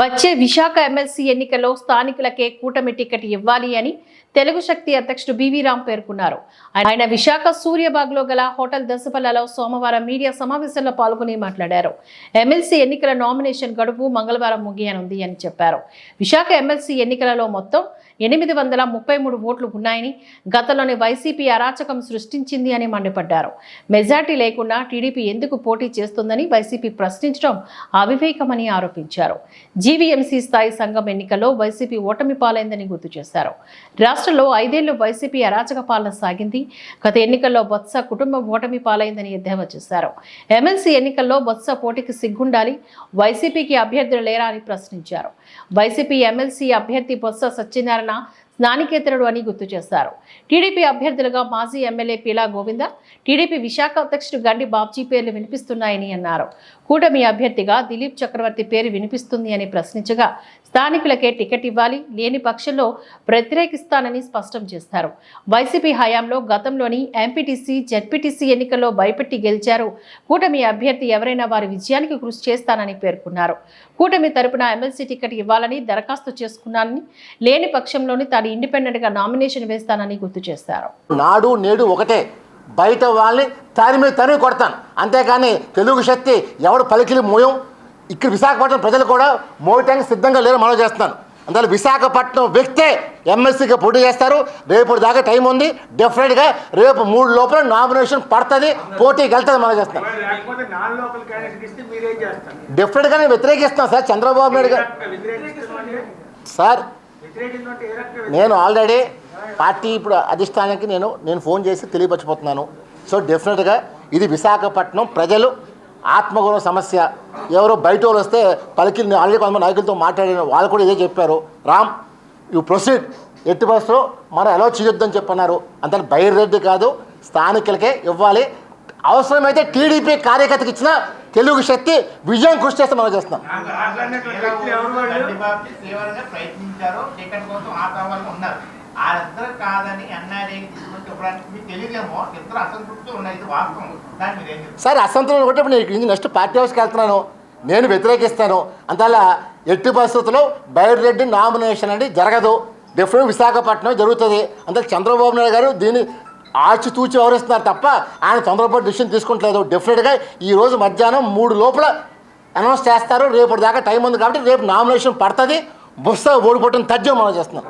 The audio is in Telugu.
వచ్చే విశాఖ ఎమ్మెల్సీ ఎన్నికల్లో స్థానికులకే కూటమి టికెట్ ఇవ్వాలి అని తెలుగు శక్తి అధ్యక్షుడు బివి రామ్ పేర్కొన్నారు. ఆయన విశాఖ సూర్యబాగ్లో గల హోటల్ దశపల్లలో సోమవారం మీడియా సమావేశంలో పాల్గొని మాట్లాడారు. ఎమ్మెల్సీ ఎన్నికల నామినేషన్ గడువు మంగళవారం ముగియనుంది అని చెప్పారు. విశాఖ ఎమ్మెల్సీ ఎన్నికలలో మొత్తం ఎనిమిది వందల ముప్పై మూడు ఓట్లు ఉన్నాయని గతంలోని వైసీపీ అరాచకం సృష్టించింది అని మండిపడ్డారు. మెజార్టీ లేకుండా టీడీపీ ఎందుకు పోటీ చేస్తుందని వైసీపీ ప్రశ్నించడం అవివేకమని ఆరోపించారు. జీవీఎంసీ స్థాయి సంఘం ఎన్నికల్లో వైసీపీ ఓటమి పాలైందని గుర్తు చేశారు. రాష్ట్రంలో ఐదేళ్ళు వైసీపీ అరాచక పాలన సాగింది. గత ఎన్నికల్లో బొత్స కుటుంబం ఓటమి పాలైందని ఎద్దేవా చేశారు. ఎమ్మెల్సీ ఎన్నికల్లో బొత్స పోటీకి సిగ్గుండాలి వైసీపీకి అభ్యర్థులు లేరా అని ప్రశ్నించారు. వైసీపీ ఎమ్మెల్సీ అభ్యర్థి బొత్స సత్యనారాయణ స్థానికేతరుడు అని గుర్తు చేశారు టీడీపీ అభ్యర్థులుగా మాజీ ఎమ్మెల్యే పీలా గోవింద టీడీపీ విశాఖ అధ్యక్షుడు గండి బాబ్జీ పేర్లు వినిపిస్తున్నాయని అన్నారు. కూటమి అభ్యర్థిగా దిలీప్ చక్రవర్తి పేరు వినిపిస్తుంది అని ప్రశ్నించగా స్థానికులకే టికెట్ ఇవ్వాలి లేని పక్షంలో వ్యతిరేకిస్తానని స్పష్టం చేశారు వైసీపీ హయాంలో గతంలోని ఎంపీటీసీ జెడ్పీటీసీ ఎన్నికల్లో భయపెట్టి గెలిచారు. కూటమి అభ్యర్థి ఎవరైనా వారి విజయానికి కృషి చేస్తానని పేర్కొన్నారు. కూటమి తరపున ఎమ్మెల్సీ టికెట్ ఇవ్వాలని దరఖాస్తు చేసుకున్నానని లేని పక్షంలోని తాను ఇండిపెండెంట్గా నామినేషన్ వేస్తానని గుర్తు చేశారు నాడు నేడు ఒకటే. బయట వాళ్ళని తని మీద తరిమి కొడతాను. అంతేకాని తెలుగు శక్తి ఎవడు పలికిలి మోయం? ఇక్కడ విశాఖపట్నం ప్రజలు కూడా మోయటానికి సిద్ధంగా లేరు మనం చేస్తున్నాను. అందువల్ల విశాఖపట్నం వ్యక్తే ఎమ్మెల్సీగా పోటీ చేస్తారు. రేపు దాకా టైం ఉంది. డెఫినెట్గా రేపు మూడు లోపల నామినేషన్ పడుతుంది. పోటీకి వెళ్తుంది మనం చేస్తాం మరి లేకపోతే నాన్ లోకల్ క్యాండిడేట్ ఇస్తే మీరేం చేస్తారు? డెఫినెట్గా నేను వ్యతిరేకిస్తున్నాను సార్. చంద్రబాబు నాయుడు గారు సార్ నేను ఆల్రెడీ పార్టీ ఇప్పుడు అధిష్టానానికి నేను నేను ఫోన్ చేసి తెలియపరచిపోతున్నాను సో డెఫినెట్గా ఇది విశాఖపట్నం ప్రజలు ఆత్మగౌరవ సమస్య. ఎవరో బయట వాళ్ళు వస్తే పలికి ఆల్రెడీ కొంతమంది నాయకులతో మాట్లాడిన వాళ్ళు కూడా ఇదే చెప్పారు. రామ్ యు ప్రొసీడ్ ఎట్టి బస్సులో మనం ఎలా చేయొద్దని చెప్పన్నారు. అంత బైరెడ్డి కాదు స్థానికులకే ఇవ్వాలి. అవసరమైతే టీడీపీ కార్యకర్తకి ఇచ్చిన తెలుగు శక్తి విజయం కృషి చేస్తే మనం చేస్తున్నాం. వాళ్ళిద్దరు కాదని ఎన్ఆర్ఏకి తీసుకొచ్చి ఇవ్వడానికి మీకు తెలియదేమో ఇద్దరు అసంతృప్తి ఉన్నాయి. ఇది వాస్తవం. దాన్ని మీరు ఏం చెప్తారు? సార్ ఇప్పుడు నేను ఇంక నెక్స్ట్ పార్టీ హౌస్కి వెళ్తున్నాను. నేను వ్యతిరేకిస్తాను. అంతలా ఎట్టి పరిస్థితుల్లో బైరెడ్డి నామినేషన్ అనేది జరగదు. డెఫినెట్ విశాఖపట్నం జరుగుతుంది. అంతే చంద్రబాబు నాయుడు గారు దీన్ని ఆచితూచి వివరిస్తున్నారు తప్ప ఆయన తొందరపాటు డిసిషన్ తీసుకుంటలేదు డెఫినెట్గా ఈ రోజు మధ్యాహ్నం మూడు లోపల అనౌన్స్ చేస్తారు. రేపు దాకా టైం ఉంది కాబట్టి రేపు నామినేషన్ పడుతుంది. బుస్తా ఓడిపోవటం తథ్యం మనం చేస్తున్నాం.